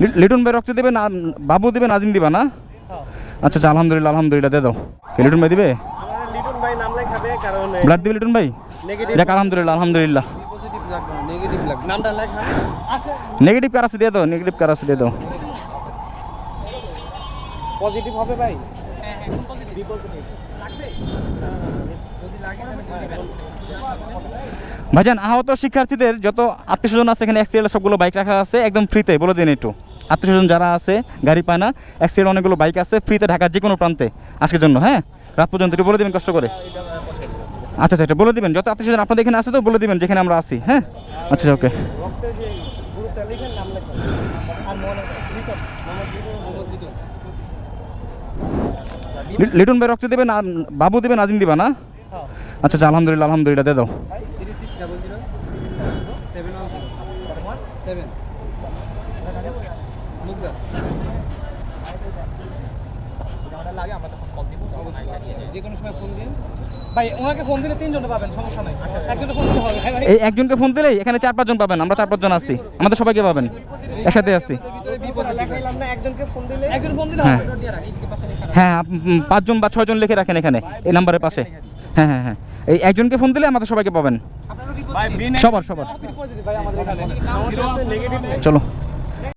লি- লিটন ভাই রক্ত দেবে না বাবু দেবে নাজিম দিবা না? আচ্ছা আচ্ছা আলহামদুলিল্লাহ আলহামদুলিল্লাহ দিয়ে দাও। লিটন ভাই দিবে? আমাদের লিটন ভাই নাম লেখাবে কারণ ব্লাড দিবে লিটন ভাই? নেগেটিভ যাক আলহামদুলিল্লাহ আলহামদুলিল্লাহ। নেগেটিভ লাগবে নামটা লেখা আছে নেগেটিভ কার আছে দিয়ে দাও নেগেটিভ কার আছে দিয়ে দাও। পজিটিভ হবে ভাই? ভাইজান, আহত শিক্ষার্থীদের যত আত্মীয় স্বজন আছে এখানে অ্যাক্সিডেন্ট সবগুলো বাইক রাখা আছে, একদম ফ্রিতে বলে দিন একটু। আত্মীয় স্বজন যারা আছে, গাড়ি পায় না অ্যাক্সিডেন্ট অনেকগুলো বাইক আছে ফ্রিতে ঢাকার যে কোনো প্রান্তে, আজকের জন্য হ্যাঁ? রাত পর্যন্ত, একটু বলে দিবেন কষ্ট করে। আচ্ছা আচ্ছা এটা বলে দিবেন, যত আত্মীয় স্বজন আপনাদের এখানে আছে তো, বলে দিবেন, যেখানে আমরা আছি হ্যাঁ? আচ্ছা ওকে। লিটন ভাই রক্ত দেবে না বাবু দেবে নাজিম দিবা না? আচ্ছা আচ্ছা আলহামদুলিল্লাহ আলহামদুলিল্লাহ দে দাও। Double zero seven one seven যে কোনো সময় ফোন দিন। ভাই ওনাকে ফোন দিলে তিনজনে পাবেন সমস্যা নাই। একজনে ফোন দিলে হবে। এই একজনকে ফোন দিলেই এখানে চার পাঁচজন পাবেন আমরা চার পাঁচজন আছি। আমাদের সবাইকে পাবেন। একসাথে আছি। লেখাইলাম না একজনকে ফোন দিলে একজন ফোন দিলে হ্যাঁ। হ্যাঁ পাঁচজন বা ছয়জন লিখে রাখেন এখানে এই নাম্বারের পাশে। হ্যাঁ হ্যাঁ হ্যাঁ। এই একজনকে ফোন দিলে আমাদের সবাইকে পাবেন। সবার। সবার। চলো।